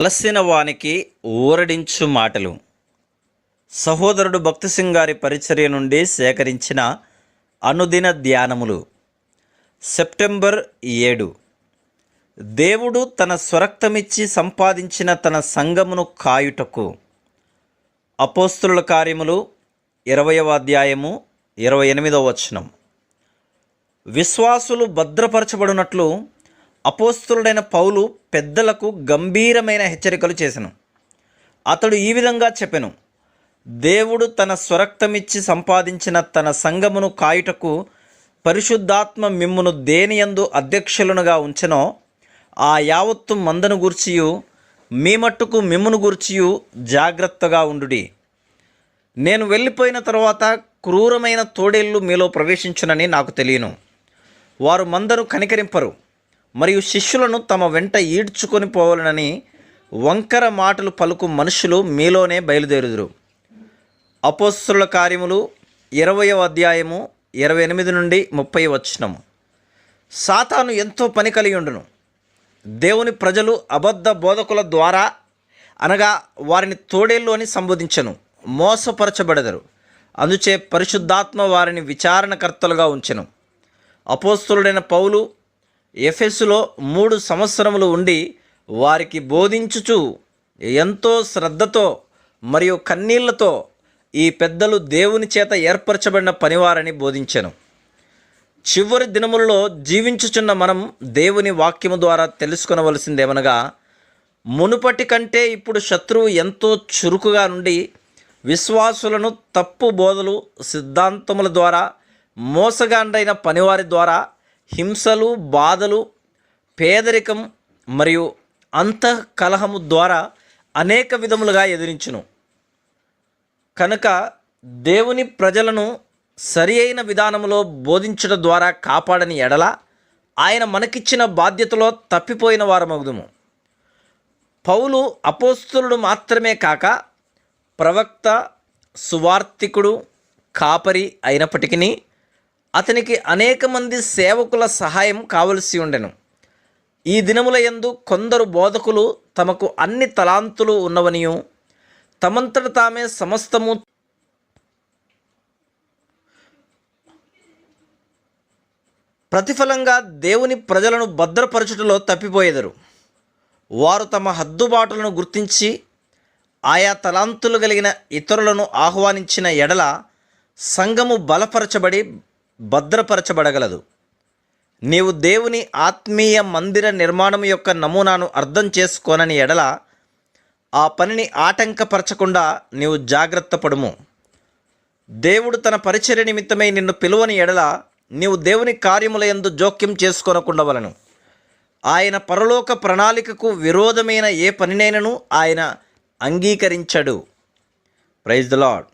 అలసిన వానికి ఊరడించు మాటలు. సహోదరుడు భక్తిసింగ్ గారి పరిచర్య నుండి సేకరించిన అనుదిన ధ్యానములు. సెప్టెంబర్ ఏడు. దేవుడు తన స్వరక్తమిచ్చి సంపాదించిన తన సంగమును కాయుటకు. అపోస్తుల కార్యములు ఇరవయవ అధ్యాయము ఇరవై ఎనిమిదవ వచనం. విశ్వాసులు భద్రపరచబడినట్లు అపోస్తులుడైన పౌలు పెద్దలకు గంభీరమైన హెచ్చరికలు చేసెను. అతడు ఈ విధంగా చెప్పెను. దేవుడు తన స్వరక్తమిచ్చి సంపాదించిన తన సంగమును కాయుటకు పరిశుద్ధాత్మ మిమ్మును దేనియందు అధ్యక్షులనుగా ఉంచెనో ఆ యావత్తు మందను గూర్చియు మీ మట్టుకు మిమ్మును గూర్చియు జాగ్రత్తగా ఉండుడి. నేను వెళ్ళిపోయిన తర్వాత క్రూరమైన తోడేళ్ళు మీలో ప్రవేశించునని నాకు తెలియను. వారు మందను కనికరింపరు. మరియు శిష్యులను తమ వెంట ఈడ్చుకొని పోవాలనని వంకర మాటలు పలుకు మనుషులు మీలోనే బయలుదేరుదురు. అపోస్తుల కార్యములు ఇరవయవ అధ్యాయము ఇరవై ఎనిమిది నుండి ముప్పై వచ్చినము సాతాను ఎంతో పని కలిగి ఉండును. దేవుని ప్రజలు అబద్ధ బోధకుల ద్వారా అనగా వారిని తోడేల్లోని సంబోధించను మోసపరచబడదరు. అందుచే పరిశుద్ధాత్మ వారిని విచారణకర్తలుగా ఉంచెను. అపోస్తులుడైన పౌలు ఎఫెస్సులో మూడు సంవత్సరములు ఉండి వారికి బోధించుచు ఎంతో శ్రద్ధతో మరియు కన్నీళ్ళతో ఈ పెద్దలు దేవుని చేత ఏర్పరచబడిన పనివారని బోధించాను. చివరి దినములలో జీవించుచున్న మనం దేవుని వాక్యము ద్వారా తెలుసుకునవలసిందేమనగా మునుపటి కంటే ఇప్పుడు శత్రువు ఎంతో చురుకుగా నుండి విశ్వాసులను తప్పు బోధలు సిద్ధాంతముల ద్వారా మోసగాండైన పనివారి ద్వారా హింసలు బాధలు పేదరికం మరియు అంతఃకలహము ద్వారా అనేక విధములుగా ఎదిరించును. కనుక దేవుని ప్రజలను సరి అయిన విధానములో బోధించడం ద్వారా కాపాడని ఎడల ఆయన మనకిచ్చిన బాధ్యతలో తప్పిపోయిన వారమగుదుము. పౌలు అపోస్తులుడు మాత్రమే కాక ప్రవక్త సువార్తికుడు కాపరి అయినప్పటికీ అతనికి అనేక మంది సేవకుల సహాయం కావలసి ఉండెను. ఈ దినముల యందు కొందరు బోధకులు తమకు అన్ని తలాంతులు ఉన్నవనియు తమంతట తామే సమస్తము ప్రతిఫలంగా దేవుని ప్రజలను భద్రపరచుటలో తప్పిపోయేదరు. వారు తమ హద్దుబాటులను గుర్తించి ఆయా తలాంతులు కలిగిన ఇతరులను ఆహ్వానించిన ఎడల సంఘము బలపరచబడి భద్రపరచబడగలదు. నీవు దేవుని ఆత్మీయ మందిర నిర్మాణం యొక్క నమూనాను అర్థం చేసుకోనని ఎడల ఆ పనిని ఆటంకపరచకుండా నీవు జాగ్రత్త పడుము. దేవుడు తన పరిచర్య నిమిత్తమై నిన్ను పిలువని ఎడల నీవు దేవుని కార్యముల ఎందు జోక్యం చేసుకొనకుండవలను. ఆయన పరలోక ప్రణాళికకు విరోధమైన ఏ పనినైనను ఆయన అంగీకరించడు. Praise the lord